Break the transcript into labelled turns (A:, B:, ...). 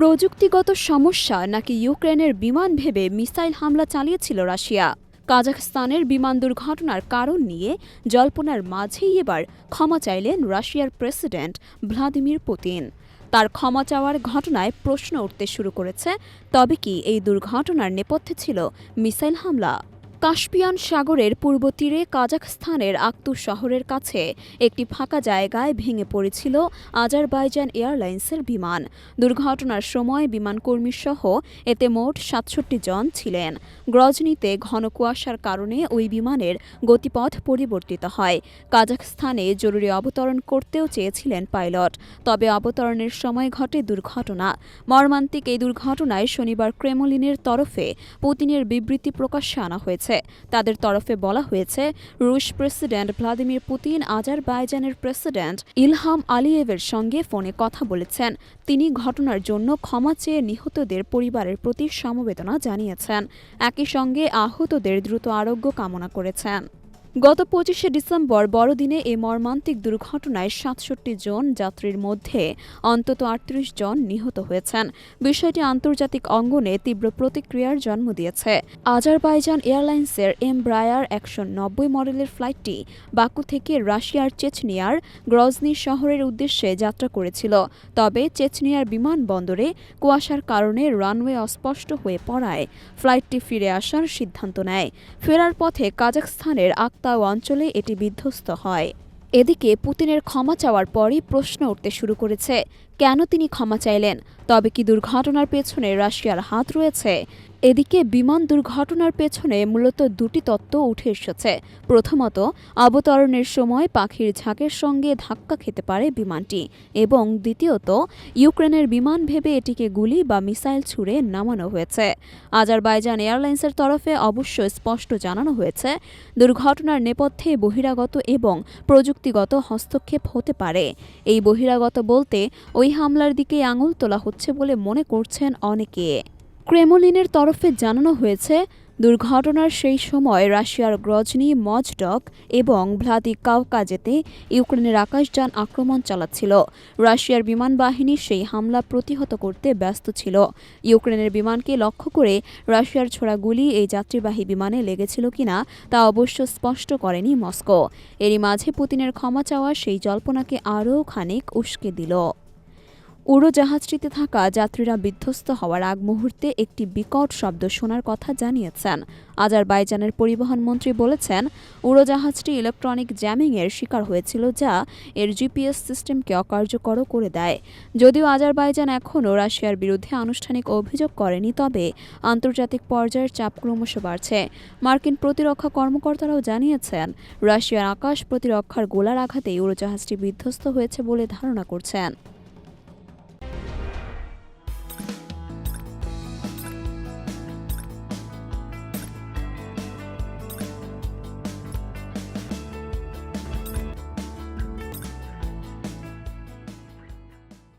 A: প্রযুক্তিগত সমস্যা নাকি ইউক্রেনের বিমান ভেবে মিসাইল হামলা চালিয়েছিল রাশিয়া? কাজাখস্তানের বিমান দুর্ঘটনার কারণ নিয়ে জল্পনার মাঝেই এবার ক্ষমা চাইলেন রাশিয়ার প্রেসিডেন্ট ভ্লাদিমির পুতিন। তার ক্ষমা চাওয়ার ঘটনায় প্রশ্ন উঠতে শুরু করেছে, তবে কি এই দুর্ঘটনার নেপথ্যে ছিল মিসাইল হামলা? কাস্পিয়ান সাগরের পূর্ব তীরে কাজাখস্তানের আক্তু শহরের কাছে একটি ফাঁকা জায়গায় ভেঙে পড়েছিল আজারবাইজান এয়ারলাইন্সের বিমান। দুর্ঘটনার সময় বিমানকর্মী সহ এতে মোট সাতষট্টি জন ছিলেন। গ্রজনিতে ঘন কুয়াশার কারণে ওই বিমানের গতিপথ পরিবর্তিত হয়। কাজাখস্তানে জরুরি অবতরণ করতেও চেয়েছিলেন পাইলট। তবে অবতরণের সময় ঘটে দুর্ঘটনা। মর্মান্তিক এই দুর্ঘটনায় শনিবার ক্রেমলিনের তরফে পুতিনের বিবৃতি প্রকাশ্যে আনা হয়েছে। তাদের তরফে বলা হয়েছে, রুশ প্রেসিডেন্ট ভ্লাদিমির পুতিন আজারবাইজানের প্রেসিডেন্ট ইলহাম আলিয়েভের সঙ্গে ফোনে কথা বলেছেন। তিনি ঘটনার জন্য ক্ষমা চেয়ে নিহতদের পরিবারের প্রতি সমবেদনা জানিয়েছেন। একই সঙ্গে আহতদের দ্রুত আরোগ্য কামনা করেছেন। গত পঁচিশে ডিসেম্বর বড়দিনে এ মর্মান্তিক দুর্ঘটনায় সাতষট্টি জন যাত্রীর মধ্যে অন্তত আটত্রিশ জন নিহত হয়েছেন। বিষয়টি আন্তর্জাতিক অঙ্গনে তীব্র প্রতিক্রিয়ার জন্ম দিয়েছে। আজারবাইজান এয়ারলাইন্সের এম ব্রায়ার একশো নব্বই মডেলের ফ্লাইটটি বাকু থেকে রাশিয়ার চেচনিয়ার গ্রজনি শহরের উদ্দেশ্যে যাত্রা করেছিল। তবে চেচনিয়ার বিমানবন্দরে কুয়াশার কারণে রানওয়ে অস্পষ্ট হয়ে পড়ায়। ফ্লাইটটি ফিরে আসার সিদ্ধান্ত নেয়। ফেরার পথে কাজাখস্তানের আক্তাও অঞ্চলে এটি বিধ্বস্ত হয়। এদিকে পুতিনের ক্ষমা চাওয়ার পরই প্রশ্ন উঠতে শুরু করেছে, কেন তিনি ক্ষমা চাইলেন? তবে কি দুর্ঘটনার পেছনে রাশিয়ার হাত রয়েছে? এদিকে বিমান দুর্ঘটনার পেছনে মূলত দুটি তত্ত্ব উঠে এসেছে। প্রথমত, অবতরণের সময় পাখির ঝাঁকের সঙ্গে ধাক্কা খেতে পারে বিমানটি এবং দ্বিতীয়ত, ইউক্রেনের বিমান ভেবে এটিকে গুলি বা মিসাইল ছুড়ে নামানো হয়েছে। আজারবাইজান এয়ারলাইন্সের তরফে অবশ্য স্পষ্ট জানানো হয়েছে, দুর্ঘটনার নেপথ্যে বহিরাগত এবং প্রযুক্তিগত হস্তক্ষেপ হতে পারে। এই বহিরাগত বলতে, ওই হামলার দিকে আঙুল তোলা হচ্ছে বলে মনে করছেন অনেকে। ক্রেমলিনের তরফে জানানো হয়েছে, দুর্ঘটনার সেই সময় রাশিয়ার গ্রজনি মজডক এবং ভ্লাদি কাউকাজেতে ইউক্রেনের আকাশযান আক্রমণ চালাচ্ছিল। রাশিয়ার বিমান বাহিনী সেই হামলা প্রতিহত করতে ব্যস্ত ছিল। ইউক্রেনের বিমানকে লক্ষ্য করে রাশিয়ার ছোড়া গুলি এই যাত্রীবাহী বিমানে লেগেছিল কিনা তা অবশ্য স্পষ্ট করেনি মস্কো। এরই মাঝে পুতিনের ক্ষমা চাওয়া সেই জল্পনাকে আরও খানিক উস্কে দিল। উড়োজাহাজটিতে থাকা যাত্রীরা বিধ্বস্ত হওয়ার আগ মুহূর্তে একটি বিকট শব্দ শোনার কথা জানিয়েছেন। আজারবাইজানের পরিবহন মন্ত্রী বলেছেন, উড়োজাহাজটি ইলেকট্রনিক জ্যামিংয়ের শিকার হয়েছিল যা এর জিপিএস সিস্টেমকে অকার্যকর করে দেয়। যদিও আজারবাইজান এখনও রাশিয়ার বিরুদ্ধে আনুষ্ঠানিক অভিযোগ করেনি, তবে আন্তর্জাতিক পর্যায়ের চাপ ক্রমশ বাড়ছে। মার্কিন প্রতিরক্ষা কর্মকর্তারাও জানিয়েছেন, রাশিয়ার আকাশ প্রতিরক্ষার গোলার আঘাতেই উড়োজাহাজটি বিধ্বস্ত হয়েছে বলে ধারণা করছেন।